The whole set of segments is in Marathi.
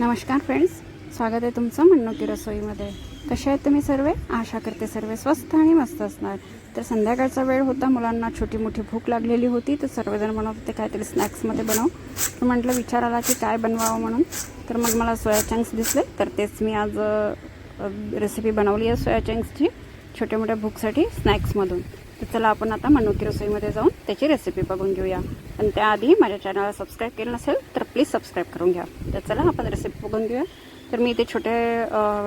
नमस्कार फ्रेंड्स स्वागत आहे तुमचं म्हणणं की रसोईमध्ये. कसे आहेत तुम्ही सर्व? आशा करते सर्व स्वस्त आणि मस्त असणार. तर संध्याकाळचा वेळ होता मुलांना छोटी मोठी भूक लागलेली होती तर सर्वजण म्हणत होते काहीतरी स्नॅक्समध्ये बनव. तर म्हटलं विचार आला की काय बनवावं म्हणून. तर मग मला सोया चंक्स दिसले तर तेच मी आज रेसिपी बनवली आहे सोया चंक्सची छोट्या मोठ्या भूकसाठी स्नॅक्समधून तर चला आपण आता मनोकी रसोईमध्ये जाऊन त्याची रेसिपी बघून घेऊया. पण त्याआधी माझ्या चॅनलला सबस्क्राईब केलं नसेल तर प्लीज सबस्क्राईब करून घ्या. तर चला आपण रेसिपी बघून घेऊया. तर मी इथे छोटे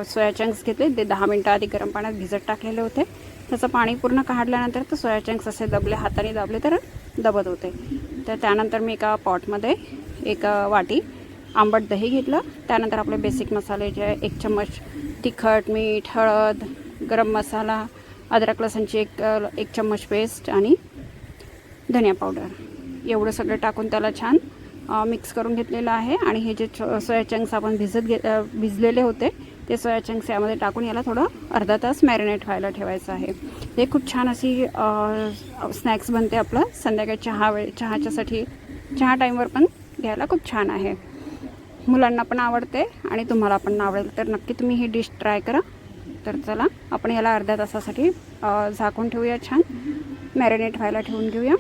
सोया चंक्स घेतले. ते दहा मिनटं आधी गरम पाण्यात भिजत टाकलेले होते. त्याचं पाणी पूर्ण काढल्यानंतर तर सोया चंक्स असे दबले हाताने दाबले तर दबत होते. तर त्यानंतर मी एका पॉटमध्ये एक वाटी आंबट दही घेतलं. त्यानंतर आपले बेसिक मसाले जे एक चम्मच तिखट मीठ हळद गरम मसाला अद्रक लसणची एक एक चम्मच पेस्ट आणि धनिया पावडर एवढं सगळं टाकून त्याला छान मिक्स करून घेतलेलं आहे. आणि हे जे छो सोया चंक्स आपण भिजत घे भिजलेले होते ते सोया चंक्स यामध्ये टाकून याला थोडं अर्धा तास मॅरिनेट व्हायला ठेवायचं आहे. हे खूप छान अशी स्नॅक्स बनते आपलं. संध्याकाळी चहा वेळ चहाच्यासाठी चहा टाईमवर पण घ्यायला खूप छान आहे. मुलांना पण आवडते आणि तुम्हाला पण आवडेल. तर नक्की तुम्ही ही डिश ट्राय करा. तर चला आपण याला अर्ध्या तासासाठी झाकून ठेवूया छान. मॅरिनेट व्हायला ठेवून घेऊया.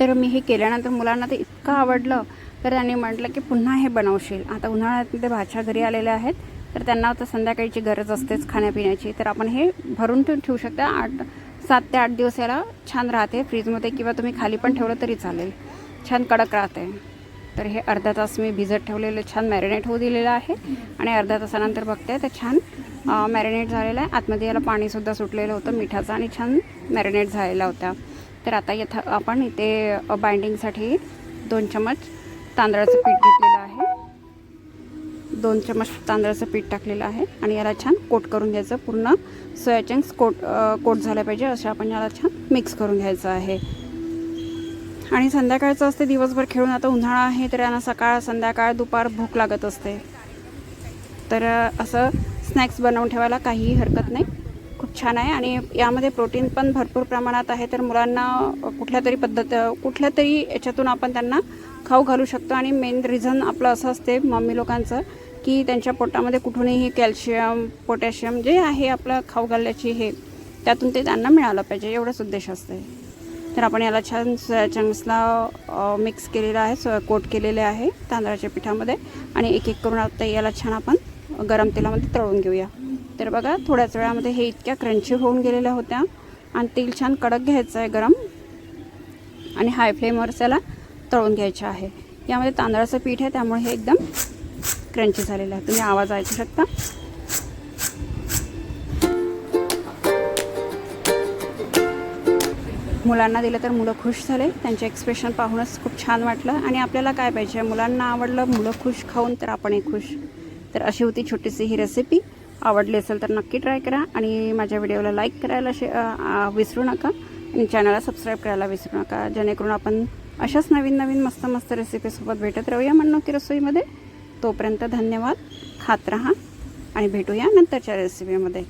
तर मी हे केल्यानंतर मुलांना ते इतकं आवडलं तर त्यांनी म्हटलं की पुन्हा हे बनवशील. आता उन्हाळ्यात ते भाच्या घरी आलेल्या आहेत तर त्यांना आता संध्याकाळची गरज असतेच खाण्यापिण्याची. तर आपण हे भरून ठेवून ठेवू शकता. आठ सात ते आठ दिवस याला छान राहते फ्रीजमध्ये किंवा तुम्ही खाली पण ठेवलं तरी चालेल. छान कडक राहते. तर हे अर्धा तास मी भिजत ठेवलेलं छान मॅरिनेट होऊ दिलेलं आहे. आणि अर्ध्या तासानंतर बघते तर छान मॅरिनेट झालेलं आहे. आतमध्ये याला पाणीसुद्धा सुटलेलं होतं मिठाचं आणि छान मॅरिनेट झालेला होता तर आता यथा आपण इथे बाइंडिंगसाठी दोन चमच तांदळाचं पीठ घेतलेलं आहे. दोन चमच तांदळाचं पीठ टाकलेलं आहे आणि याला छान कोट करून घ्यायचं. पूर्ण सोया चंक्स कोट कोट झाल्या पाहिजे असं आपण याला छान मिक्स करून घ्यायचं आहे. आणि संध्याकाळचं असते दिवसभर खेळून आता उन्हाळा आहे तर यांना सकाळ संध्याकाळ दुपार भूक लागत असते. तर असं स्नॅक्स बनवून ठेवायला काहीही हरकत नाही. खूप छान आहे आणि यामध्ये प्रोटीन पण भरपूर प्रमाणात आहे. तर मुलांना कुठल्या तरी पद्धत कुठल्या तरी याच्यातून आपण त्यांना खाऊ घालू शकतो. आणि मेन रिझन आपलं असं असते मम्मी लोकांचं की त्यांच्या पोटामध्ये कुठूनही कॅल्शियम पोटॅशियम जे आहे आपलं खाऊ घालण्याची हे त्यातून ते त्यांना मिळालं पाहिजे एवढंच उद्देश असते तर आपण याला छान चंग्सला चंक्सला मिक्स केलेलं आहे सो कोट केलेले आहे तांदळाच्या पिठामध्ये. आणि एक एक करून आता याला छान आपण गरम तेलामध्ये तळून घेऊया. तर बघा थोड्याच वेळामध्ये हे इतक्या क्रंची होऊन गेलेल्या होत्या. आणि तेल छान कडक घ्यायचं आहे गरम. आणि हाय फ्लेमवर त्याला तळून घ्यायचं आहे. यामध्ये तांदळाचं पीठ आहे त्यामुळे हे एकदम क्रंची झालेलं आहे. तुम्ही आवाज ऐकू शकता. मुलांना दिलं तर मुलं खुश झाले. त्यांचे एक्सप्रेशन पाहूनच खूप छान वाटलं. आणि आपल्याला काय पाहिजे? मुलांना आवडलं मुलं खुश खाऊन तर आपणही खुश. तर अशी होती छोटीशी ही रेसिपी आवडली असेल तर नक्की ट्राय करा आणि माझ्या व्हिडिओला लाईक करायला शे विसरू नका. आणि चॅनलला सबस्क्राईब करायला विसरू नका. जेणेकरून आपण अशाच नवीन नवीन मस्त मस्त रेसिपीसोबत भेटत राहूया म्हणणं की रसोईमध्ये. तोपर्यंत धन्यवाद. खात राहा आणि भेटूया नंतरच्या रेसिपीमध्ये